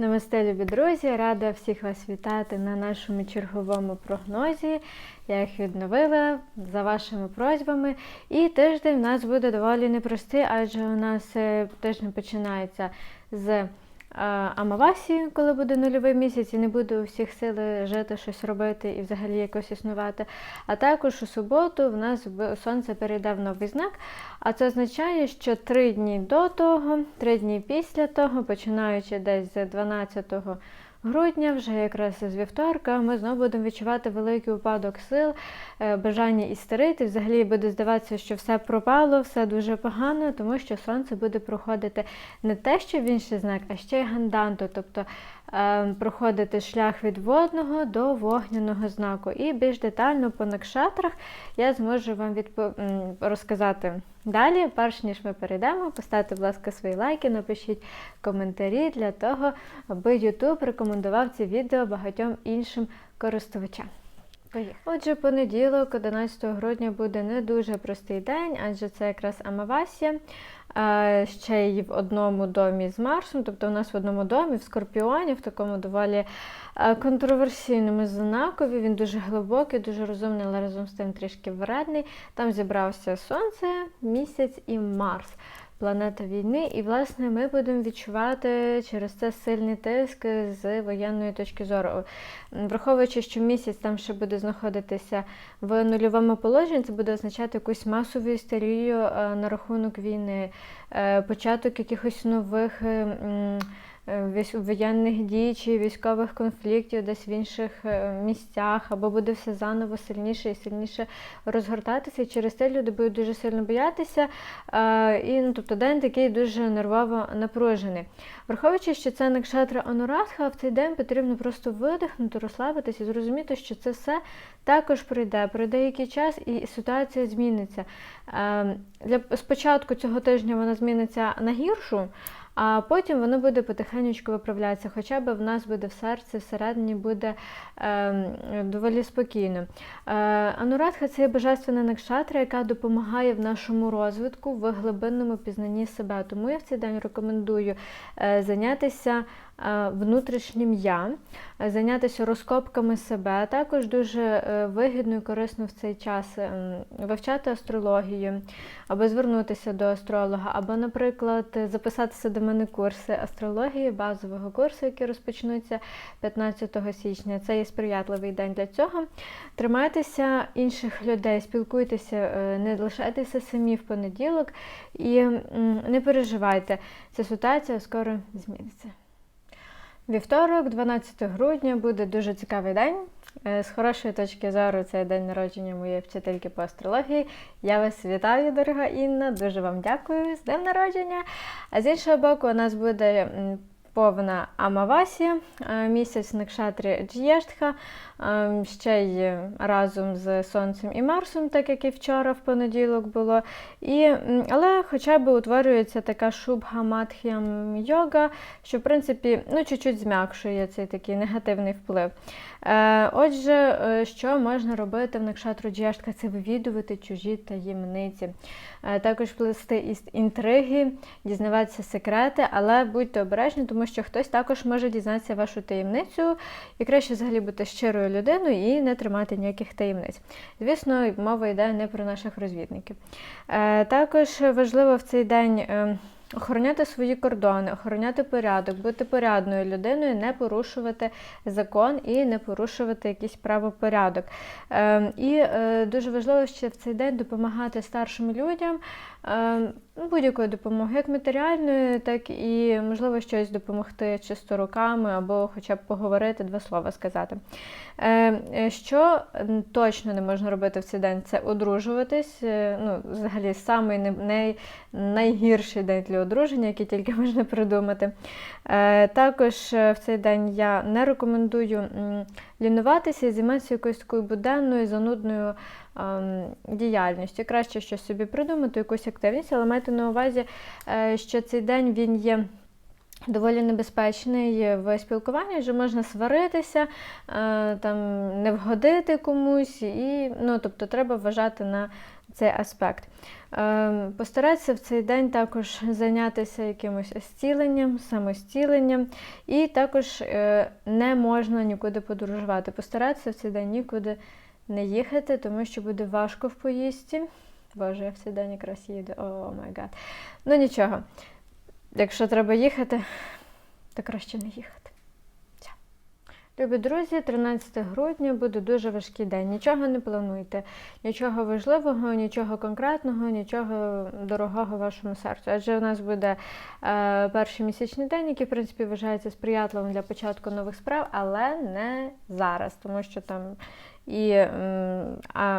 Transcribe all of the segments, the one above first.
Намасте, любі друзі! Рада всіх вас вітати на нашому черговому прогнозі. Я їх відновила за вашими просьбами. І тиждень у нас буде доволі непростий, адже у нас е, тиждень починається з Амавасії, коли буде нульовий місяць, і не буде у всіх сили жити, щось робити і взагалі якось існувати. А також у суботу в нас сонце перейде в новий знак. А це означає, що три дні до того, три дні після того, починаючи десь з 12 грудня, вже якраз з вівторка, ми знову будемо відчувати великий упадок сил, е, бажання істерити. Взагалі буде здаватися, що все пропало, все дуже погано, тому що сонце буде проходити не те, що в інший знак, а ще й ганданту, тобто проходити шлях від водного до вогняного знаку. І більш детально по накшатрах я зможу вам відпо... розказати далі. Перш ніж ми перейдемо, поставте, будь ласка, свої лайки, напишіть коментарі для того, аби YouTube рекомендував ці відео багатьом іншим користувачам. Отже, понеділок, 11 грудня, буде не дуже простий день, адже це якраз Амавасія. Ще й в одному домі з Марсом, тобто у нас в одному домі, в Скорпіоні, в такому доволі е, контроверсійному знакові. Він дуже глибокий, дуже розумний, але разом з тим трішки вредний. Там зібрався Сонце, місяць і Марс. Планета війни, і власне ми будемо відчувати через це сильний тиск з воєнної точки зору. Враховуючи, що місяць там ще буде знаходитися в нульовому положенні, це буде означати якусь масову істерію е, на рахунок війни, е, початок якихось нових. Е, воєнних дій чи військових конфліктів десь в інших е, місцях, або буде все заново сильніше і сильніше розгортатися. І через це люди будуть дуже сильно боятися. Е, І ну, тобто день такий дуже нервово напружений. Враховуючи, що це накшатра Анурадха, в цей день потрібно просто видихнути, розслабитися і зрозуміти, що це все також пройде. Пройде який час, і ситуація зміниться. Для спочатку цього тижня вона зміниться на гіршу. А потім воно буде потихеньку виправлятися, хоча б в нас буде в серці, всередині буде е, доволі спокійно. Е, Анурадха це є божественна накшатра, яка допомагає в нашому розвитку, в глибинному пізнанні себе. Тому я в цей день рекомендую е, зайнятися внутрішнім я, е, зайнятися розкопками себе. Також дуже е, вигідно і корисно в цей час ем, вивчати астрологію, або звернутися до астролога, або, наприклад, записатися до мене курси астрології, базового курсу, які розпочнуться 15 січня. Це є сприятливий день для цього. Тримайтеся інших людей, спілкуйтеся, е, не лишайтеся самі в понеділок і не переживайте, ця ситуація скоро зміниться. Вівторок, 12 грудня, буде дуже цікавий день. Е, З хорошої точки зору, це день народження моєї вчительки по астрології. Я вас вітаю, дорога Інна, дуже вам дякую з днем народження. А з іншого боку, у нас буде повна Амавасія, е, місяць Накшатрі Джєштха, е, ще й разом з Сонцем і Марсом, так як і вчора в понеділок було. І, але хоча б утворюється така шубха матх'ям йога, що в принципі ну, чуть-чуть зм'якшує цей такий негативний вплив. Е, Отже, що можна робити в Накшатру Джєштха? Це вивідувати чужі таємниці. Також плести інтриги, дізнаватися секрети, але будьте обережні, тому що хтось також може дізнатися вашу таємницю і краще взагалі бути щирою людиною і не тримати ніяких таємниць. Звісно, мова йде не про наших розвідників. Е, Також важливо в цей день. е, Охороняти свої кордони, охороняти порядок, бути порядною людиною, не порушувати закон і не порушувати якийсь правопорядок. Е, і е, дуже важливо ще в цей день допомагати старшим людям е, ну, будь-якою допомогою, як матеріальною, так і можливо щось допомогти чисто руками або хоча б поговорити, два слова сказати. Е, е, Що точно не можна робити в цей день, це одружуватись. Ну, взагалі, самий най, найгірший день для одруження, який тільки можна придумати. Також в цей день я не рекомендую лінуватися і займатися якоюсь такою буденною, занудною ем, діяльністю. Краще щось собі придумати, якусь активність, але майте на увазі, е, що цей день він є доволі небезпечний в спілкуванні, вже можна сваритися, е, там, не вгодити комусь, і, ну, тобто треба вважати на цей аспект. Е, Постаратися в цей день також зайнятися якимось зціленням, самостіленням, і також не можна нікуди подорожувати. Постаратися в цей день нікуди не їхати, тому що буде важко в поїзді. Боже, я в цей день якраз їду. О май гад. Ну нічого. Якщо треба їхати, то краще не їхати. Все. Любі друзі, 13 грудня буде дуже важкий день. Нічого не плануйте, нічого важливого, нічого конкретного, нічого дорогого вашому серцю. Адже у нас буде е, перший місячний день, який, в принципі, вважається сприятливим для початку нових справ, але не зараз, тому що там і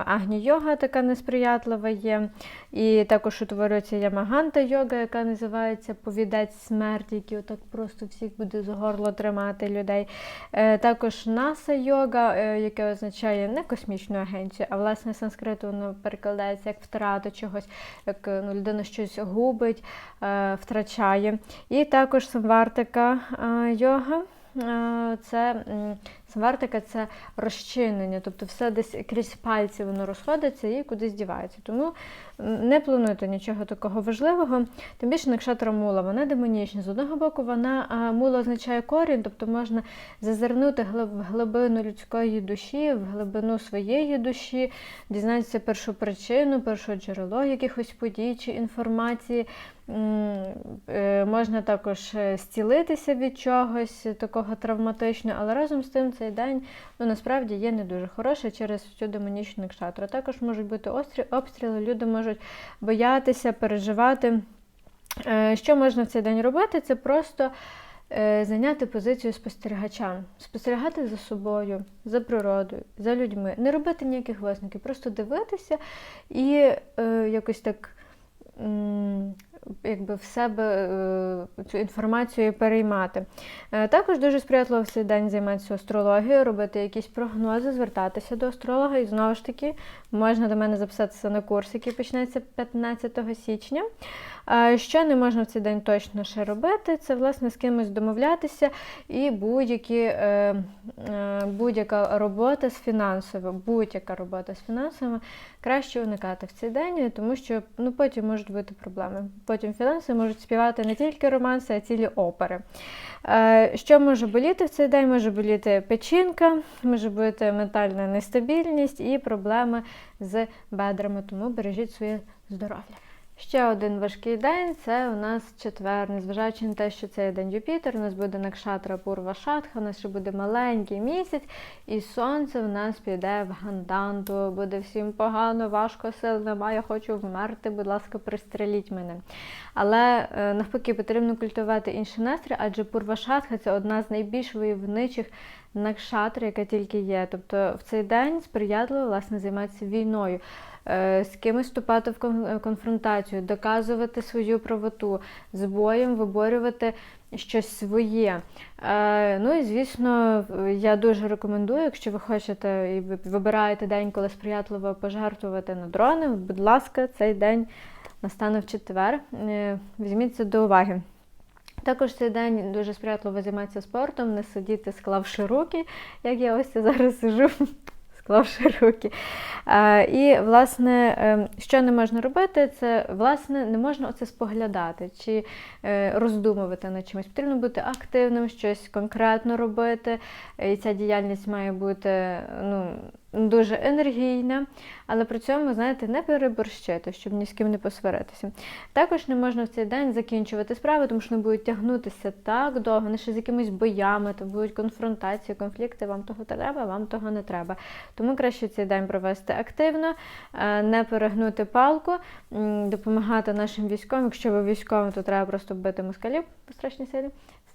агні йога така несприятлива є. І також утворюється ямаганта йога, яка називається Повідець смерті, який отак просто всіх буде з горло тримати людей. Е, також наса йога, е, яке означає не космічну агенцію, а власне санскриту воно перекладається як втрата чогось, як е, ну, людина щось губить, втрачає. І також самвартика йога. Це Свартика це розчинення, тобто все десь крізь пальці воно розходиться і кудись дівається. Тому не плануйте нічого такого важливого. Тим більше накшатра мула, вона демонічна. З одного боку, вона мула означає корінь, тобто можна зазирнути в глибину людської душі, в глибину своєї душі, дізнатися першу причину, перше джерело якихось подій чи інформації. Е, можна також е, зцілитися від чогось такого травматичного, але разом з тим цей день ну, насправді є не дуже хороший через всю демонічну кшатру. Також можуть бути обстріли, люди можуть боятися, переживати. Е, що можна в цей день робити? Це просто зайняти позицію спостерігача, спостерігати за собою, за природою, за людьми, не робити ніяких висновків, просто дивитися і якось так якби в себе е, цю інформацію переймати. Е, також дуже сприятливо в цей день займатися астрологією, робити якісь прогнози, звертатися до астролога. І знову ж таки, можна до мене записатися на курс, який почнеться 15 січня. Що не можна в цей день точно ще робити, це власне з кимось домовлятися і будь-які, е, будь-яка робота з фінансовим, будь-яка робота з фінансами краще уникати в цей день, тому що ну, потім можуть бути проблеми. Потім фінанси можуть співати не тільки романси, а цілі опери. Е, що може боліти в цей день? Може боліти печінка, може бути ментальна нестабільність і проблеми з бедрами, тому бережіть своє здоров'я. Ще один важкий день це у нас четвер, незважаючи на те, що це день Юпітер, у нас буде Накшатра Пурва Шатха, у нас ще буде маленький місяць, і сонце в нас піде в ганданту, буде всім погано, важко, сил немає, хочу вмерти, будь ласка, пристреліть мене. Але е, навпаки, потрібно культувати інший настрій, адже Пурва Шатха це одна з найбільш войовничих накшатр, яка тільки є. Тобто в цей день сприятливо власне займатися війною. Е, з кимось вступати в е, конфронтацію, доказувати свою правоту, з боєм виборювати щось своє. Е, ну і звісно, я дуже рекомендую, якщо ви хочете і вибираєте день, коли сприятливо пожертвувати на дрони, будь ласка, цей день настане в четвер. Візьміть це до уваги. Також цей день дуже сприятливо займатися спортом, не сидіти, склавши руки, як я ось зараз сижу склавши руки. І, власне, ем, що не можна робити, це власне не можна оце споглядати чи е, роздумувати над чимось. Потрібно бути активним, щось конкретно робити. І ця діяльність має бути ну, дуже енергійна, але при цьому, знаєте, не переборщити, щоб ні з ким не посваритися. Також не можна в цей день закінчувати справи, тому що вони будуть тягнутися так довго, вони ще з якимись боями, то будуть конфронтації, конфлікти, вам того треба, вам того не треба. Тому краще цей день провести активно, е, не перегнути палку, допомагати нашим військовим. Якщо ви військовим, то треба просто вбити москалів по страшній силі,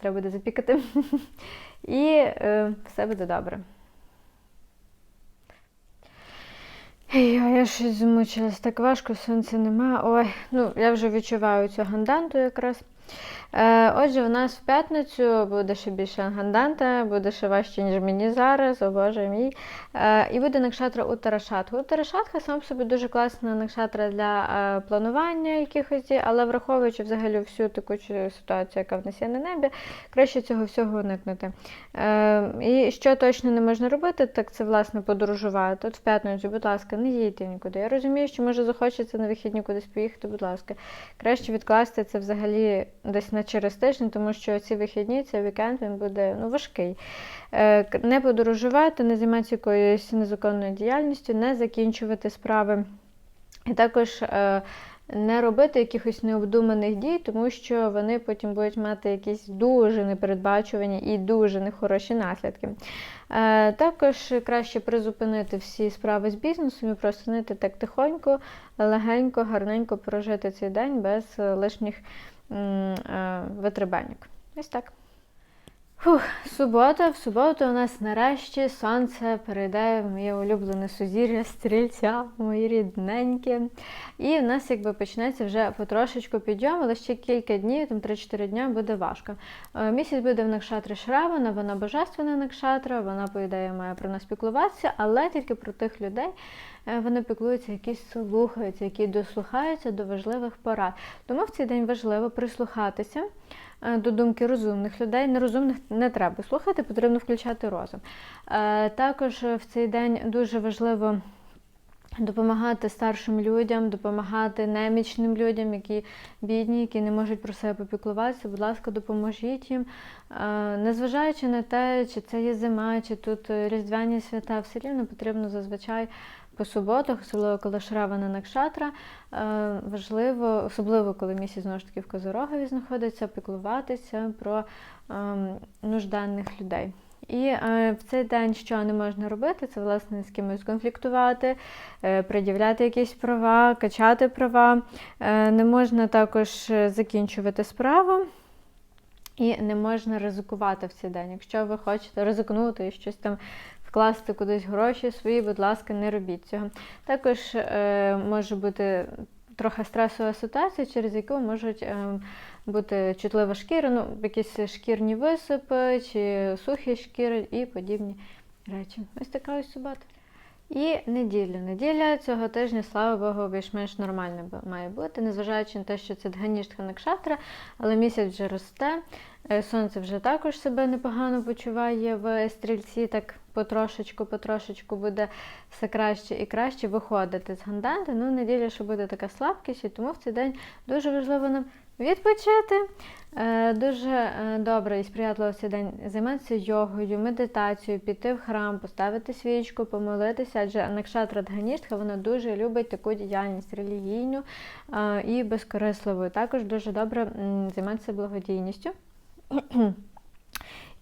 треба буде запікати. І е, все буде добре. Я щось змучилась, так важко, сонця нема. Ой, ну я вже відчуваю цю ганданту якраз. Е, Отже, у нас в п'ятницю буде ще більше ангандента, буде ще важче, ніж мені зараз, о Боже мій. Е, І буде накшатра Уттарашатха. Уттарашатха сам по собі дуже класна накшатра для е, планування якихось, але враховуючи взагалі всю текучу ситуацію, яка в нас є на небі, краще цього всього уникнути. І що точно не можна робити, так це власне подорожувати. От в п'ятницю, будь ласка, не їдьте нікуди. Я розумію, що може захочеться на вихідні кудись поїхати, будь ласка. Краще відкласти це взагалі десь на через тиждень, тому що ці вихідні, цей вікенд він буде ну, важкий. Е, Не подорожувати, не займатися якоюсь незаконною діяльністю, не закінчувати справи. І також е, не робити якихось необдуманих дій, тому що вони потім будуть мати якісь дуже непередбачувані і дуже нехороші наслідки. Е, Також краще призупинити всі справи з бізнесом і простонити так тихонько, легенько, гарненько прожити цей день без лишніх е. Ось так. Фух, субота. В суботу у нас нарешті сонце перейде в моє улюблене сузір'я стрільця, мої рідненькі. І в нас якби почнеться вже потрошечку підйом, але ще кілька днів, там 3-4 дня буде важко. Е, Місяць буде в Накшатрі Шравана, вона божественна Накшатра, вона, по ідеї, має про нас піклуватися, але тільки про тих людей. Е, Вони піклуються, які слухаються, які дослухаються до важливих порад. Тому в цей день важливо прислухатися е, до думки розумних людей. Нерозумних не треба слухати, потрібно включати розум. Е, Також в цей день дуже важливо. Допомагати старшим людям, допомагати немічним людям, які бідні, які не можуть про себе попіклуватися. Будь ласка, допоможіть їм. Е, Незважаючи на те, чи це є зима, чи тут різдвяні свята, все рівно потрібно зазвичай по суботах, особливо коли Шравана Накшатра, е, важливо, особливо коли місяць знову ж таки в Козорогові знаходиться, піклуватися про ем, нужденних людей. І е, в цей день що не можна робити, це власне з кимось конфліктувати, е, пред'являти якісь права, качати права. Е, не можна також закінчувати справу. І не можна ризикувати в цей день. Якщо ви хочете ризикнути і щось там вкласти кудись гроші свої, будь ласка, не робіть цього. Також може бути трохи стресова ситуація, через яку можуть е, бути чутлива шкіра, ну, якісь шкірні висипи чи сухі шкіри і подібні речі. Ось така ось субота. І неділя. Неділя цього тижня, слава Богу, більш-менш нормальна має бути, незважаючи на те, що це Дганіштха Накшатра, але місяць вже росте. Е, Сонце вже також себе непогано почуває в стрільці, так потрошечку, потрошечку буде все краще і краще виходити з ганданти. Ну, неділя, що буде така слабкість, і тому в цей день дуже важливо нам відпочити. Е, Дуже е, добре і сприятливо цей день займатися йогою, медитацією, піти в храм, поставити свічку, помолитися, адже Накшатра Дганіштха вона дуже любить таку діяльність релігійну е, і безкорисливу. Також дуже добре займатися благодійністю.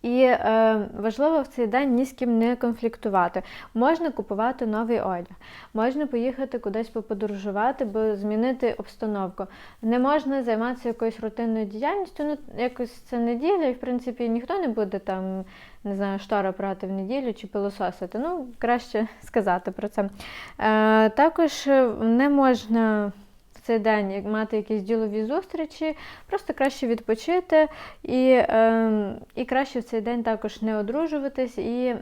І е, важливо в цей день ні з ким не конфліктувати. Можна купувати новий одяг, можна поїхати кудись поподорожувати, бо змінити обстановку. Не можна займатися якоюсь рутинною діяльністю. Ну, якось це неділя, і в принципі ніхто не буде там, не знаю, штора прати в неділю чи пилососити. Ну, краще сказати про це. Е, також не можна цей день як мати якісь ділові зустрічі, просто краще відпочити і, е, і краще в цей день також не одружуватись і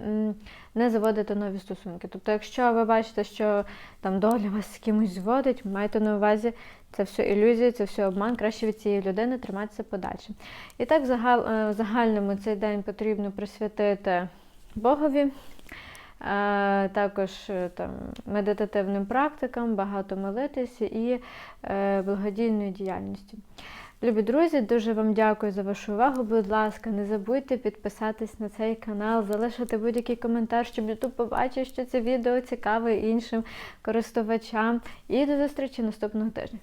не заводити нові стосунки. Тобто, якщо ви бачите, що там доля вас з кимось зводить, майте на увазі, це все ілюзія, це все обман, краще від цієї людини триматися подальше. І так, загал, е, в загальному цей день потрібно присвятити Богові. Також е, там, медитативним практикам, багато молитися і е, благодійною діяльністю. Любі друзі, дуже вам дякую за вашу увагу. Будь ласка, не забудьте підписатись на цей канал, залишити будь-який коментар, щоб YouTube побачив, що це відео цікаве іншим користувачам. І до зустрічі наступного тижня.